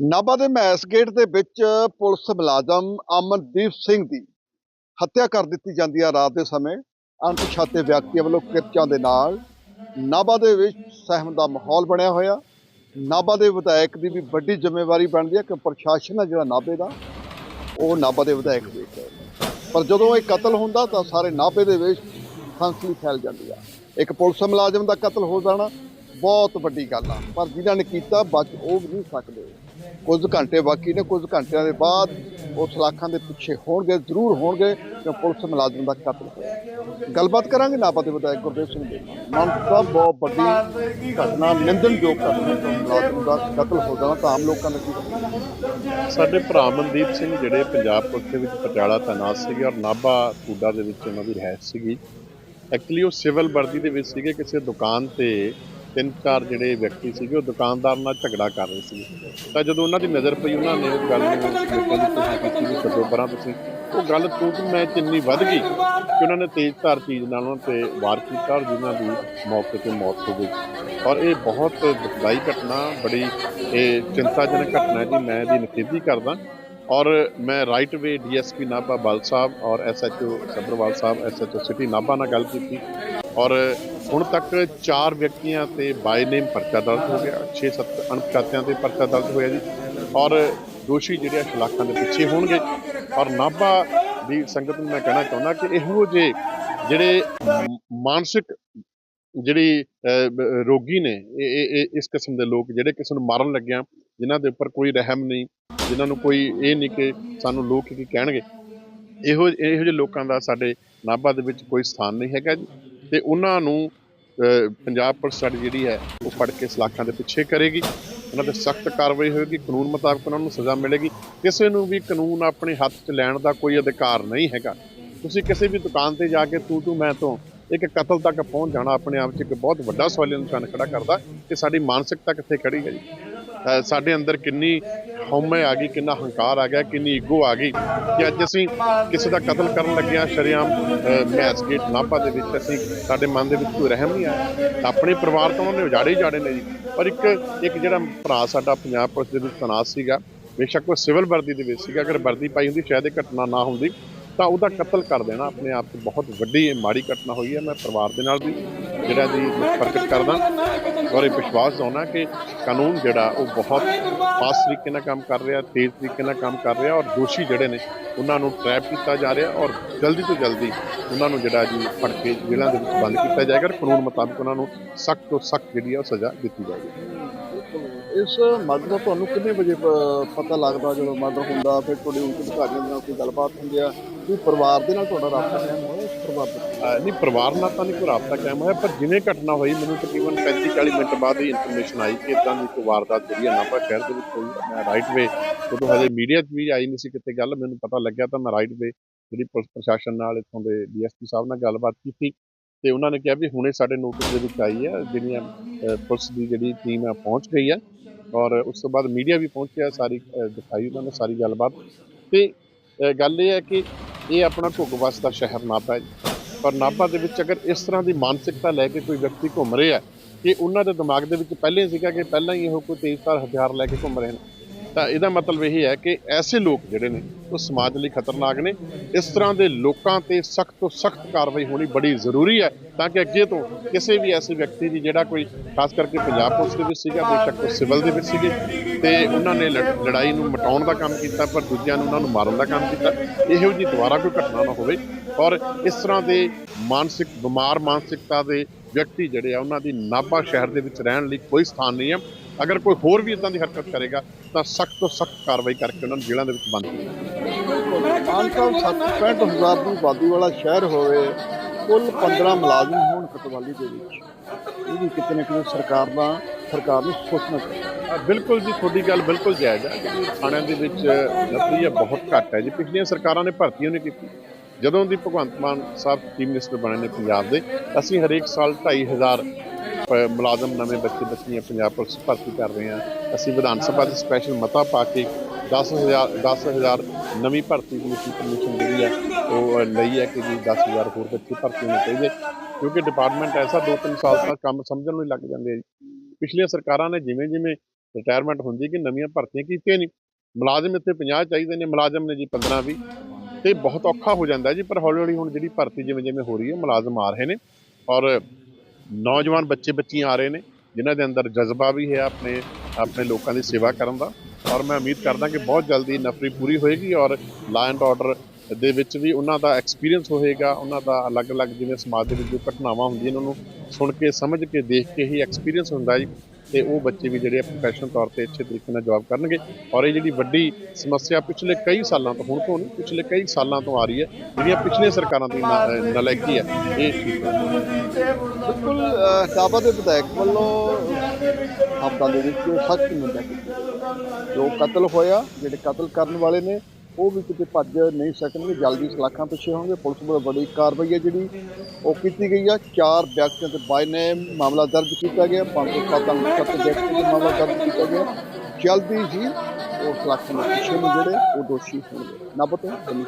ਨਾਭਾ ਦੇ mess gate ਦੇ ਵਿੱਚ ਪੁਲਿਸ ਮੁਲਾਜ਼ਮ ਅਮਨਦੀਪ ਸਿੰਘ ਦੀ ਹੱਤਿਆ ਕਰ ਦਿੱਤੀ ਜਾਂਦੀ ਹੈ ਰਾਤ ਦੇ ਸਮੇਂ। ਅਣਪਛਾਤੇ ਵਿਅਕਤੀਆਂ ਵੱਲੋਂ ਕਿਰਚਾਂ ਦੇ ਨਾਲ ਨਾਭਾ ਦੇ ਵਿੱਚ ਸਹਿਮ ਦਾ ਮਾਹੌਲ ਬਣਿਆ ਹੋਇਆ। ਨਾਭਾ ਦੇ ਵਿਧਾਇਕ ਦੀ ਵੀ ਵੱਡੀ ਜ਼ਿੰਮੇਵਾਰੀ ਬਣਦੀ ਹੈ ਕਿ ਪ੍ਰਸ਼ਾਸਨ ਹੈ ਜਿਹੜਾ ਨਾਭੇ ਦਾ, ਉਹ ਨਾਭਾ ਦੇ ਵਿਧਾਇਕ ਦੇਖ ਰਹੇ ਪਰ ਜਦੋਂ ਇਹ ਕਤਲ ਹੁੰਦਾ ਤਾਂ ਸਾਰੇ ਨਾਭੇ ਦੇ ਵਿੱਚ ਹੰਸਲੀ ਫੈਲ ਜਾਂਦੀ ਆ। ਇੱਕ ਪੁਲਿਸ ਮੁਲਾਜ਼ਮ ਦਾ ਕਤਲ ਹੋ ਜਾਣਾ ਬਹੁਤ ਵੱਡੀ ਗੱਲ ਆ, ਪਰ ਜਿਨ੍ਹਾਂ ਨੇ ਕੀਤਾ ਬਚ ਉਹ ਵੀ ਨਹੀਂ ਸਕਦੇ। ਕੁਝ ਘੰਟੇ ਬਾਕੀ ਨੇ, ਕੁਝ ਘੰਟਿਆਂ ਦੇ ਬਾਅਦ ਉਹ ਸਲਾਖਾਂ ਦੇ ਪਿੱਛੇ ਹੋਣਗੇ, ਜ਼ਰੂਰ ਹੋਣਗੇ ਕਿ ਪੁਲਿਸ ਮੁਲਾਜ਼ਮ ਦਾ ਕਤਲ ਹੋਇਆ। ਗੱਲਬਾਤ ਕਰਾਂਗੇ ਨਾਪਾ ਦੇ ਵਿਧਾਇਕ ਗੁਰਦੇਵ ਸਿੰਘ ਦੇ ਮਾਨ ਸਾਹਿਬ, ਬਹੁਤ ਵੱਡੀ ਘਟਨਾ, ਨਿੰਦਣਯੋਗ ਘਟਨਾ ਮੁਲਾਜ਼ਮ ਦਾ ਕਤਲ ਹੋ ਜਾਣਾ ਤਾਂ ਆਮ ਲੋਕਾਂ ਦਾ ਕੀ ਸਾਡੇ ਭਰਾ ਮਨਦੀਪ ਸਿੰਘ ਜਿਹੜੇ ਪੰਜਾਬ ਪੁਲਿਸ ਦੇ ਵਿੱਚ ਪਟਿਆਲਾ ਤੈਨਾਤ ਸੀਗੇ ਔਰ ਨਾਭਾ ਕੂਡਾ ਦੇ ਵਿੱਚ ਉਹਨਾਂ ਦੀ ਰਹਿائش ਸੀਗੀ। ਐਕਚੁਅਲੀ ਉਹ ਸਿਵਲ ਵਰਦੀ ਦੇ ਵਿੱਚ ਸੀਗੇ, ਕਿਸੇ ਦੁਕਾਨ ਤੇ ਤਿੰਨ ਚਾਰ ਜਿਹੜੇ ਵਿਅਕਤੀ ਸੀਗੇ ਉਹ ਦੁਕਾਨਦਾਰ ਨਾਲ ਝਗੜਾ ਕਰ ਰਹੇ ਸੀ। ਤਾਂ ਜਦੋਂ ਉਹਨਾਂ ਦੀ ਨਜ਼ਰ ਪਈ ਉਹਨਾਂ ਨੇ ਉਹ ਗੱਲ ਨੂੰ ਛੱਡੋ ਪਰਾਂ ਤੁਸੀਂ। ਉਹ ਗੱਲ ਤੂੰ ਮੈਂ ਇੰਨੀ ਵੱਧ ਗਈ ਕਿ ਉਹਨਾਂ ਨੇ ਤੇਜ਼ ਧਾਰ ਚੀਜ਼ ਨਾਲ ਉਹਨਾਂ ਤੇ ਵਾਰ ਕੀਤਾ ਔਰ ਜਿਨ੍ਹਾਂ ਦੀ ਮੌਕੇ ਤੇ ਮੌਤ ਹੋ ਗਈ। ਔਰ ਇਹ ਬਹੁਤ ਦੁਖਦਾਈ ਘਟਨਾ ਬੜੀ ਇਹ ਚਿੰਤਾਜਨਕ ਘਟਨਾ ਹੈ ਜੀ। ਮੈਂ ਇਹਦੀ ਨਿਖੇਧੀ ਕਰਦਾ। ਔਰ ਮੈਂ ਰਾਈਟ ਵੇ ਡੀਐਸਪੀ ਨਾਭਾ ਬਲ ਸਾਹਿਬ ਔਰ SHO Sabarwal Sahib SHO city Nabha ਨਾਲ ਗੱਲ ਕੀਤੀ। ਔਰ ਹੁਣ ਤੱਕ ਚਾਰ ਵਿਅਕਤੀਆਂ ਤੇ ਬਾਈ ਨੇਮ ਪਰਚਾ ਦਰਜ ਹੋ ਗਿਆ। 6-7 ਅਣਪਛਾਤਿਆਂ ਤੇ ਪਰਚਾ ਦਰਜ ਹੋਇਆ ਜੀ। ਔਰ ਦੋਸ਼ੀ ਜਿਹੜੇ ਆ ਸ਼ਲਾਖਾਂ ਦੇ ਪਿੱਛੇ ਹੋਣਗੇ। ਔਰ ਨਾਭਾ ਦੀ ਸੰਗਤ ਨੂੰ ਮੈਂ ਕਹਿਣਾ ਚਾਹੁੰਦਾ ਕਿ ਇਹੋ ਜਿਹੇ ਜਿਹੜੇ ਮਾਨਸਿਕ ਜਿਹੜੀ ਰੋਗੀ ਨੇ ਇਸ ਕਿਸਮ ਦੇ ਲੋਕ ਜਿਹੜੇ ਕਿਸੇ ਨੂੰ ਮਾਰਨ ਲੱਗਿਆ ਜਿਨ੍ਹਾਂ ਦੇ ਉੱਪਰ ਕੋਈ ਰਹਿਮ ਨਹੀਂ, ਜਿਨ੍ਹਾਂ ਨੂੰ ਕੋਈ ਇਹ ਨਹੀਂ ਕਿ ਸਾਨੂੰ ਲੋਕ ਕੀ ਕਹਿਣਗੇ। ਇਹੋ ਇਹੋ ਜਿਹੇ ਲੋਕਾਂ ਦਾ ਸਾਡੇ ਨਾਭਾ ਦੇ ਵਿੱਚ ਕੋਈ ਸਥਾਨ ਨਹੀਂ ਹੈਗਾ ਜੀ। ਤੇ ਉਹਨਾਂ ਨੂੰ ਪੰਜਾਬ ਪੁਲਿਸ ਸਾਡੀ ਜਿਹੜੀ ਹੈ, ਉਹ ਫੜ ਕੇ ਸਲਾਖਾਂ ਦੇ ਪਿੱਛੇ ਕਰੇਗੀ। ਉਹਨਾਂ ਤੇ ਸਖਤ ਕਾਰਵਾਈ ਹੋਏਗੀ, ਕਾਨੂੰਨ ਮੁਤਾਬਕ ਉਹਨਾਂ ਨੂੰ ਸਜ਼ਾ ਮਿਲੇਗੀ। ਕਿਸੇ ਨੂੰ ਵੀ ਕਾਨੂੰਨ ਆਪਣੇ ਹੱਥ 'ਚ ਲੈਣ ਦਾ ਕੋਈ ਅਧਿਕਾਰ ਨਹੀਂ ਹੈਗਾ। ਤੁਸੀਂ ਕਿਸੇ ਵੀ ਦੁਕਾਨ ਤੇ ਜਾ ਕੇ ਤੂੰ ਤੂੰ, ਮੈਂ, ਤੋਂ, ਇੱਕ ਕਤਲ ਤੱਕ ਪਹੁੰਚ ਜਾਣਾ ਆਪਣੇ ਆਪ 'ਚ ਇੱਕ ਬਹੁਤ ਵੱਡਾ ਸਵਾਲ ਨਿਸ਼ਾਨ ਖੜਾ ਕਰਦਾ ਕਿ ਸਾਡੀ ਮਾਨਸਿਕਤਾ ਕਿੱਥੇ ਖੜੀ ਹੈ ਜੀ? ਸਾਡੇ ਅੰਦਰ ਕਿੰਨੀ ਹਉਮੈ ਆ ਗਈ, ਕਿੰਨਾ ਹੰਕਾਰ ਆ ਗਿਆ, ਕਿੰਨੀ ਈਗੋ ਆ ਗਈ ਕਿ ਅੱਜ ਅਸੀਂ ਕਿਸੇ ਦਾ ਕਤਲ ਕਰਨ ਲੱਗਿਆ ਸ਼ਰੇਆਮ ਮੈਚ ਗੇਟ ਨਾਭਾ ਦੇ ਵਿੱਚ ਅਸੀਂ ਸਾਡੇ ਮਨ ਦੇ ਵਿੱਚ ਕੋਈ ਰਹਿਮ ਨਹੀਂ ਆਇਆ। ਆਪਣੇ ਪਰਿਵਾਰ ਤੋਂ ਉਹਨੇ ਉਜਾੜੇ ਹੀ ਜਾੜੇ ਨੇ ਜੀ। ਪਰ ਇੱਕ ਇੱਕ ਜਿਹੜਾ ਭਰਾ ਸਾਡਾ ਪੰਜਾਬ ਪੁਲਿਸ ਦੇ ਵਿੱਚ ਤਨਾਸ ਸੀਗਾ, ਬੇਸ਼ੱਕ ਉਹ ਸਿਵਲ ਵਰਦੀ ਦੇ ਵਿੱਚ ਸੀਗਾ, ਅਗਰ ਵਰਦੀ ਪਾਈ ਹੁੰਦੀ, ਸ਼ਾਇਦ ਇਹ ਘਟਨਾ ਨਾ ਹੁੰਦੀ, ਤਾਂ ਉਹਦਾ ਕਤਲ ਕਰ ਦੇਣਾ। ਆਪਣੇ ਆਪ 'ਚ ਬਹੁਤ ਵੱਡੀ, ਮਾੜੀ ਘਟਨਾ ਹੋਈ ਹੈ, ਮੈਂ ਪਰਿਵਾਰ ਦੇ ਨਾਲ ਵੀ ਜਿਹੜਾ ਜੀ ਪ੍ਰਗਟ ਕਰਦਾ ਔਰ ਇਹ ਵਿਸ਼ਵਾਸ ਦਿਵਾਉਣਾ ਕਿ ਕਾਨੂੰਨ ਜਿਹੜਾ ਉਹ ਬਹੁਤ ਫਾਸਟ ਤਰੀਕੇ ਨਾਲ ਕੰਮ ਕਰ ਰਿਹਾ, ਤੇਜ਼ ਤਰੀਕੇ ਨਾਲ ਕੰਮ ਕਰ ਰਿਹਾ ਔਰ ਦੋਸ਼ੀ ਜਿਹੜੇ ਨੇ ਉਹਨਾਂ ਨੂੰ ਟ੍ਰੈਪ ਕੀਤਾ ਜਾ ਰਿਹਾ ਔਰ ਜਲਦੀ ਤੋਂ ਜਲਦੀ ਉਹਨਾਂ ਨੂੰ ਜਿਹੜਾ ਜੀ ਫੜ ਕੇ ਜੇਲ੍ਹਾਂ ਦੇ ਵਿੱਚ ਬੰਦ ਕੀਤਾ ਜਾਏਗਾ ਔਰ ਕਾਨੂੰਨ ਮੁਤਾਬਕ ਉਹਨਾਂ ਨੂੰ ਸਖਤ ਤੋਂ ਸਖਤ ਜਿਹੜੀ ਆ ਸਜ਼ਾ ਦਿੱਤੀ ਜਾਏਗੀ। ਇਸ ਮਰਦ ਦਾ ਤੁਹਾਨੂੰ ਕਿੰਨੇ ਵਜੇ ਪਤਾ ਲੱਗਦਾ ਜਦੋਂ ਮਰਡਰ ਹੁੰਦਾ? ਫਿਰ ਤੁਹਾਡੇ ਉੱਚ ਅਧਿਕਾਰੀਆਂ ਦੇ ਨਾਲ ਕੋਈ ਗੱਲਬਾਤ ਹੁੰਦੀ ਆ? ਕੋਈ ਪਰਿਵਾਰ ਦੇ ਨਾਲ ਤੁਹਾਡਾ ਰਾਬਤਾ ਕਾਇਮ ਹੋਇਆ? ਉਸ ਨਹੀਂ, ਪਰਿਵਾਰ ਨਾਲ ਤਾਂ ਨਹੀਂ ਕੋਈ ਰਾਬਤਾ ਕਾਇਮ ਹੋਇਆ, ਪਰ ਜਿਵੇਂ ਘਟਨਾ ਹੋਈ, ਮੈਨੂੰ ਤਕਰੀਬਨ 35 40 ਮਿੰਟ ਬਾਅਦ ਹੀ ਇਨਫੋਰਮੇਸ਼ਨ ਆਈ ਕਿ ਇਦਾਂ ਦੀ ਕੋਈ ਵਾਰਦਾਤ ਜਿਹੜੀ ਹੈ ਨਾਭਾ ਸ਼ਹਿਰ ਦੇ ਵਿੱਚ ਹੋਈ। ਮੈਂ ਰਾਈਟ ਵੇ ਉਦੋਂ ਹਜੇ ਮੀਡੀਆ 'ਚ ਵੀ ਆਈ ਨਹੀਂ ਸੀ ਕਿਤੇ ਗੱਲ, ਮੈਨੂੰ ਪਤਾ ਲੱਗਿਆ ਤਾਂ ਮੈਂ ਰਾਈਟ ਵੇ ਜਿਹੜੀ ਪੁਲਿਸ ਪ੍ਰਸ਼ਾਸਨ ਨਾਲ ਇੱਥੋਂ ਦੇ ਡੀਐਸਪੀ ਸਾਹਿਬ ਨਾਲ ਗੱਲਬਾਤ ਕੀਤੀ ਤੇ ਉਹਨਾਂ ਨੇ ਕਿਹਾ ਵੀ ਹੁਣੇ ਸਾਡੇ ਨੋਟਿਸ ਦੇ ਵਿੱਚ ਆਈ ਹੈ, ਜਿਹੜੀਆਂ ਪੁਲਿਸ ਦੀ ਜਿਹੜੀ ਟੀਮ ਹੈ ਪਹੁੰਚ ਗਈ ਹੈ ਔਰ ਉਸ ਤੋਂ ਬਾਅਦ ਮੀਡੀਆ ਵੀ ਪਹੁੰਚਿਆ, ਸਾਰੀ ਦਿਖਾਈ ਉਹਨਾਂ ਨੇ ਸਾਰੀ ਗੱਲਬਾਤ। ਤੇ ਗੱਲ ਇਹ ਹੈ ਕਿ ਇਹ ਆਪਣਾ ਘੁੱਗ ਵਸਦਾ ਸ਼ਹਿਰ ਨਾਭਾ ਹੈ ਪਰ ਨਾਭਾ ਦੇ ਵਿੱਚ ਅਗਰ ਇਸ ਤਰ੍ਹਾਂ ਦੀ ਮਾਨਸਿਕਤਾ ਲੈ ਕੇ ਕੋਈ ਵਿਅਕਤੀ ਘੁੰਮ ਰਿਹਾ ਕਿ ਉਹਨਾਂ ਦੇ ਦਿਮਾਗ ਦੇ ਵਿੱਚ ਪਹਿਲੇ ਸੀਗਾ ਕਿ ਪਹਿਲਾਂ ਹੀ ਇਹ ਕੋਈ ਤੇਜ਼ਧਾਰ ਹਥਿਆਰ ਲੈ ਕੇ ਘੁੰਮ ਰਹੇ ਨੇ, ਤਾਂ ਇਹਦਾ ਮਤਲਬ ਇਹ ਹੈ ਕਿ ਐਸੇ ਲੋਕ ਜਿਹੜੇ ਨੇ ਉਹ ਸਮਾਜ ਲਈ ਖਤਰਨਾਕ ਨੇ। ਇਸ ਤਰ੍ਹਾਂ ਦੇ ਲੋਕਾਂ ਤੇ ਸਖਤ ਤੋਂ ਸਖਤ ਕਾਰਵਾਈ ਹੋਣੀ ਬੜੀ ਜ਼ਰੂਰੀ ਹੈ ਤਾਂ ਕਿ ਅੱਗੇ ਤੋਂ ਕਿਸੇ ਵੀ ਐਸੇ ਵਿਅਕਤੀ ਦੀ ਜਿਹੜਾ ਕੋਈ, ਖਾਸ ਕਰਕੇ ਪੰਜਾਬ ਪੁਲਿਸ ਦੇ ਵਿੱਚ ਸੀਗਾ, ਬੇਸ਼ੱਕ ਉਹ ਸਿਵਲ ਦੇ ਵਿੱਚ ਸੀਗੇ, ਤੇ ਉਹਨਾਂ ਨੇ ਲੜ- ਲੜਾਈ ਨੂੰ ਮਟਾਉਣ ਦਾ ਕੰਮ ਕੀਤਾ, ਪਰ ਦੂਜਿਆਂ ਨੂੰ ਉਹਨਾਂ ਨੂੰ ਮਾਰਨ ਦਾ ਕੰਮ ਕੀਤਾ। ਇਹੋ ਜਿਹੀ ਦੁਬਾਰਾ ਕੋਈ ਘਟਨਾ ਨਾ ਹੋਵੇ। ਔਰ ਇਸ ਤਰ੍ਹਾਂ ਦੇ ਮਾਨਸਿਕ, ਬਿਮਾਰ ਮਾਨਸਿਕਤਾ ਦੇ ਵਿਅਕਤੀ ਜਿਹੜੇ ਆ, ਉਹਨਾਂ ਦੀ ਨਾਭਾ ਸ਼ਹਿਰ ਦੇ ਵਿੱਚ ਰਹਿਣ ਲਈ ਕੋਈ ਸਥਾਨ ਨਹੀਂ ਹੈ। ਅਗਰ ਕੋਈ ਹੋਰ ਵੀ ਇਦਾਂ ਦੀ ਹਰਕਤ ਕਰੇਗਾ ਤਾਂ ਸਖਤ ਤੋਂ ਸਖਤ ਕਾਰਵਾਈ ਕਰਕੇ ਉਹਨਾਂ ਨੂੰ ਜੇਲ੍ਹਾਂ ਦੇ ਵਿੱਚ ਬੰਦ ਕੀਤਾ 60 ਹਜ਼ਾਰ ਦੀ ਆਬਾਦੀ ਵਾਲਾ ਸ਼ਹਿਰ ਹੋਵੇ ਕੁੱਲ 15 ਮੁਲਾਜ਼ਮ ਹੋਣ ਕਤਵਾਲੀ ਦੇ ਵਿੱਚ। ਇਹ ਵੀ ਕਿਤੇ ਨਾ ਕਿਤੇ ਸਰਕਾਰ ਦਾ ਸਰਕਾਰ ਨੂੰ ਸੋਚਣਾ ਚਾਹੀਦਾ ਬਿਲਕੁਲ ਜੀ ਤੁਹਾਡੀ ਗੱਲ ਬਿਲਕੁਲ ਜਾਇਜ਼ ਹੈ। ਥਾਣਿਆਂ ਦੇ ਵਿੱਚ ਨੌਕਰੀ ਬਹੁਤ ਘੱਟ ਹੈ ਜੀ। ਪਿਛਲੀਆਂ ਸਰਕਾਰਾਂ ਨੇ ਭਰਤੀਆਂ ਨਹੀਂ ਕੀਤੀ। ਜਦੋਂ ਦੀ ਭਗਵੰਤ ਮਾਨ ਸਾਹਿਬ ਚੀਫ ਮਿਨਿਸਟਰ ਬਣੇ ਨੇ ਪੰਜਾਬ ਦੇ ਅਸੀਂ ਹਰੇਕ ਸਾਲ 2500 ਪ- ਮੁਲਾਜ਼ਮ ਨਵੇਂ ਬੱਚੇ ਬੱਚੀਆਂ ਪੰਜਾਬ ਪੁਲਿਸ ਭਰਤੀ ਕਰ ਰਹੇ ਹਾਂ ਅਸੀਂ ਵਿਧਾਨ ਸਭਾ ਦੇ ਸਪੈਸ਼ਲ ਮਤਾ ਪਾ ਕੇ 10000 10000 ਨਵੀਂ ਭਰਤੀ ਦੀ ਪਰਮਿਸ਼ਨ ਜਿਹੜੀ ਹੈ ਉਹ ਲਈ ਹੈ ਕਿ ਜੀ 10000 ਹੋਰ ਬੱਚੇ ਭਰਤੀ ਹੋਣੇ ਚਾਹੀਦੇ। ਕਿਉਂਕਿ ਡਿਪਾਰਟਮੈਂਟ ਐਸਾ 2-3 ਸਾਲ ਤੱਕ ਕੰਮ ਸਮਝਣ ਨੂੰ ਲੱਗ ਜਾਂਦੇ ਆ ਜੀ। ਪਿਛਲੀਆਂ ਸਰਕਾਰਾਂ ਨੇ ਜਿਵੇਂ ਜਿਵੇਂ ਰਿਟਾਇਰਮੈਂਟ ਹੁੰਦੀ ਕਿ ਨਵੀਆਂ ਭਰਤੀਆਂ ਕੀਤੀਆਂ ਨਹੀਂ। ਮੁਲਾਜ਼ਮ ਇੱਥੇ 50 ਚਾਹੀਦੇ ਨੇ, ਮੁਲਾਜ਼ਮ ਨੇ ਜੀ 15 20 ਤੇ ਬਹੁਤ ਔਖਾ ਹੋ ਜਾਂਦਾ ਜੀ, ਪਰ ਹੌਲੀ ਹੌਲੀ ਹੁਣ ਜਿਹੜੀ ਭਰਤੀ ਜਿਵੇਂ ਜਿਵੇਂ ਹੋ ਰਹੀ ਹੈ, ਮੁਲਾਜ਼ਮ ਆ ਰਹੇ ਨੇ। ਔਰ ਨੌਜਵਾਨ ਬੱਚੇ ਬੱਚੀਆਂ ਆ ਰਹੇ ਨੇ, ਜਿਨ੍ਹਾਂ ਦੇ ਅੰਦਰ ਜਜ਼ਬਾ ਵੀ ਹੈ ਆਪਣੇ ਆਪਣੇ ਲੋਕਾਂ ਦੀ ਸੇਵਾ ਕਰਨ ਦਾ। ਔਰ ਮੈਂ ਉਮੀਦ ਕਰਦਾ ਕਿ ਬਹੁਤ ਜਲਦੀ ਨਫਰੀ ਪੂਰੀ ਹੋਏਗੀ ਔਰ ਲਾ ਐਂਡ ਆਰਡਰ ਦੇ ਵਿੱਚ ਵੀ ਉਹਨਾਂ ਦਾ ਐਕਸਪੀਰੀਅੰਸ ਹੋਏਗਾ, ਉਹਨਾਂ ਦਾ ਅਲੱਗ-ਅਲੱਗ ਜਿਵੇਂ ਸਮਾਜ ਦੇ ਵਿੱਚ ਜੋ ਘਟਨਾਵਾਂ ਹੁੰਦੀਆਂ ਉਹਨਾਂ ਨੂੰ ਸੁਣ ਕੇ, ਸਮਝ ਕੇ, ਦੇਖ ਕੇ ਹੀ ਐਕਸਪੀਰੀਅੰਸ ਹੁੰਦਾ ਜੀ। ਤੇ ਉਹ ਬੱਚੇ ਵੀ ਜਿਹੜੇ ਪ੍ਰੋਫੈਸ਼ਨਲ ਤੌਰ ਤੇ ਅੱਛੇ ਤਰੀਕੇ ਨਾਲ ਜਵਾਬ ਕਰਨਗੇ। ਔਰ ਇਹ ਜਿਹੜੀ ਵੱਡੀ ਸਮੱਸਿਆ ਪਿਛਲੇ ਕਈ ਸਾਲਾਂ ਤੋਂ ਹੁਣ ਤੋਂ ਨਹੀਂ ਪਿਛਲੇ ਕਈ ਸਾਲਾਂ ਤੋਂ ਆ ਰਹੀ ਹੈ ਜਿਹੜੀਆਂ ਪਿਛਲੇ ਸਰਕਾਰਾਂ ਦੀ ਨਾ- ਨਲਾਇਕੀ ਹੈ ਇਹ ਬਿਲਕੁਲ ਅਹ, ਦੇ ਵਿਧਾਇਕ ਵੱਲੋਂ ਹਫ਼ਤਾ ਦੇ ਵਿੱਚ ਸਖਤ ਨਿੰਦਾ ਕੀਤੀ ਜੋ ਕਤਲ ਹੋਇਆ ਜਿਹੜੇ ਕਤਲ ਕਰਨ ਵਾਲੇ ਨੇ ਉਹ ਵੀ ਕਿਤੇ ਭੱਜ ਨਹੀਂ ਸਕਣਗੇ ਜਲਦੀ ਸਲਾਖਾਂ ਪਿੱਛੇ ਹੋਣਗੇ। ਪੁਲਿਸ ਵੱਲੋਂ ਬੜੀ ਕਾਰਵਾਈ ਹੈ ਜਿਹੜੀ ਉਹ ਕੀਤੀ ਗਈ ਆ। ਚਾਰ ਵਿਅਕਤੀਆਂ ਤੇ ਬਾਈ ਨੇ ਮਾਮਲਾ ਦਰਜ ਕੀਤਾ ਗਿਆ। ਪੰਜ ਤੋਂ ਸੱਤ ਅੰਕ ਵਿਅਕਤੀ ਤੇ ਮਾਮਲਾ ਦਰਜ ਕੀਤਾ ਗਿਆ। ਜਲਦੀ ਹੀ ਉਹ ਸਲਾਖਾਂ ਪਿੱਛੇ ਨੇ ਜਿਹੜੇ ਉਹ ਦੋਸ਼ੀ ਹੋਣਗੇ। ਨਾਭਾ ਤੋਂ ਬਣੀ